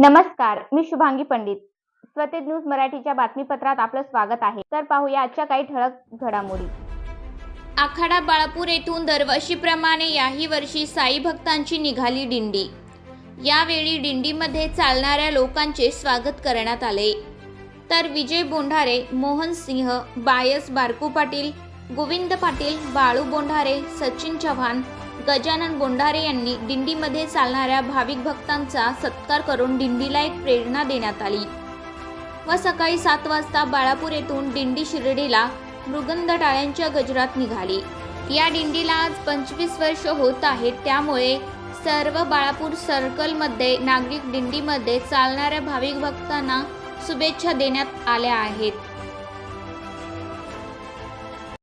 नमस्कार मी शुभांगी पंडित. स्वतेज न्यूज मराठीच्या बातमीपत्रात आपलं स्वागत आहे. तर पाहूया आजच्या काही ठळक घडामोडी. आखाडा बाळापूर येथून दरवर्षीप्रमाणे याही वर्षी साई भक्तांची निघाली दिंडी. यावेळी दिंडीमध्ये चालणाऱ्या लोकांचे स्वागत करण्यात आले. तर विजय बोंढारे मोहन सिंह बायस बारकू पाटील गोविंद पाटील बाळू बोंढारे सचिन चव्हाण गजानन बोंढारे यांनी दिंडीमध्ये चालणाऱ्या भाविक भक्तांचा सत्कार करून दिंडीला एक प्रेरणा देण्यात आली. व सकाळी सात वाजता बाळापूर येथून दिंडी शिर्डीला मृगंध टाळ्यांच्या गजरात निघाली. या दिंडीला आज पंचवीस वर्ष होत आहेत. त्यामुळे सर्व बाळापूर सर्कलमध्ये नागरिक दिंडीमध्ये चालणाऱ्या भाविक भक्तांना शुभेच्छा देण्यात आल्या आहेत.